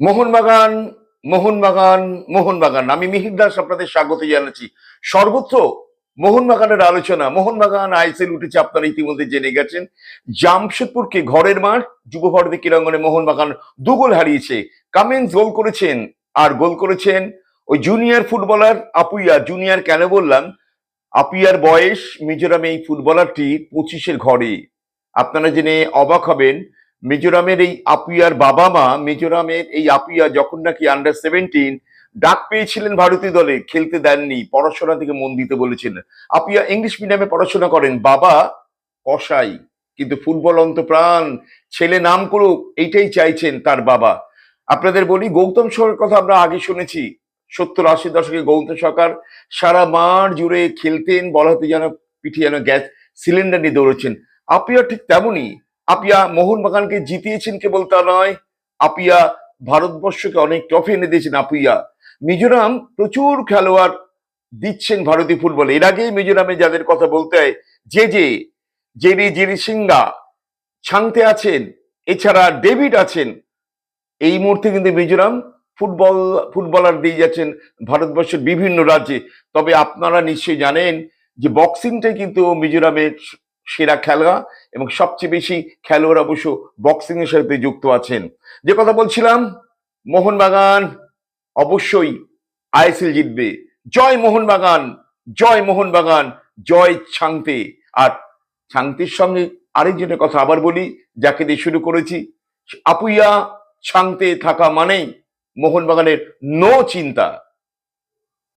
মোহনবাগান মোহনবাগান মোহনবাগান আমি মিহির দাস আপনাদের স্বাগত জানাচ্ছি। সর্বত্র মোহনবাগানের আলোচনা মোহনবাগান আইসেল উঠেছে, আপনারা ইতিমধ্যে জেনে গেছেন। জামশেদপুরকে ঘরের মাঠ, যুব ভারতী ক্রীড়াঙ্গনে মোহনবাগান দু গোল হারিয়েছে। কামিন্স গোল করেছেন আর গোল করেছেন ওই জুনিয়র ফুটবলার আপুইয়া। জুনিয়র কেন বললাম? আপুইয়ার বয়স মিজোরামে এই ফুটবলারটি পঁচিশের ঘরে। আপনারা জেনে অবাক হবেন মিজোরামের এই আপুইয়ার বাবা মা মিজোরামের এই আপুইয়া যখন নাকি আন্ডার সেভেন্টিন ডাক পেয়েছিলেন ভারতীয় দলে, খেলতে দেননি, পড়াশোনা থেকে মন দিতে বলেছিলেন আপুইয়া ইংলিশ মিডিয়ামে পড়াশোনা করেন, বাবা কসাই, কিন্তু ফুটবল অন্তপ্রাণ, ছেলে নাম করুক, এইটাই চাইছেন তার বাবা। আপনাদের বলি, গৌতম সরকার কথা আমরা আগে শুনেছি, সত্তর আশি দশকে গৌতম সরকার সারা মাঠ জুড়ে খেলতেন বলাতে যেন পিঠে যেন গ্যাস সিলিন্ডার নিয়ে দৌড়েছেন আপিয়া ঠিক তেমনই আপিয়া মোহনবাগানকে জিতিয়েছেন কেবল তা নয়, আপিয়া ভারতবর্ষকে অনেক ট্রফি এনে দিয়েছেন আপিয়া। মিজোরাম প্রচুর খেলোয়াড় দিচ্ছেন ভারতীয় ফুটবল। এর আগেই মিজোরামে যাদের কথা বলতে হয় যে যে জেরি জেরি সিংহা ছাংতে আছেন, এছাড়া ডেভিড আছেন। এই মুহূর্তে কিন্তু মিজোরাম ফুটবল, ফুটবলার দিয়ে যাচ্ছেন ভারতবর্ষের বিভিন্ন রাজ্যে। তবে আপনারা নিশ্চয়ই জানেন যে বক্সিংটাই কিন্তু মিজোরামের সেরা খেলা এবং সবচেয়ে বেশি খেলোয়াড় অবশ্য বক্সিং এর সাথে যুক্ত আছেন। যে কথা বলছিলাম, মোহনবাগান অবশ্যই আইএসএল জিতবে। জয় মোহনবাগান জয় মোহনবাগান, জয় ছাংতে। আর ছাংতির সঙ্গে আরেকজনের কথা আবার বলি, যাকে দিয়ে শুরু করেছি আপুইয়া ছাংতে থাকা মানেই মোহনবাগানের নো চিন্তা।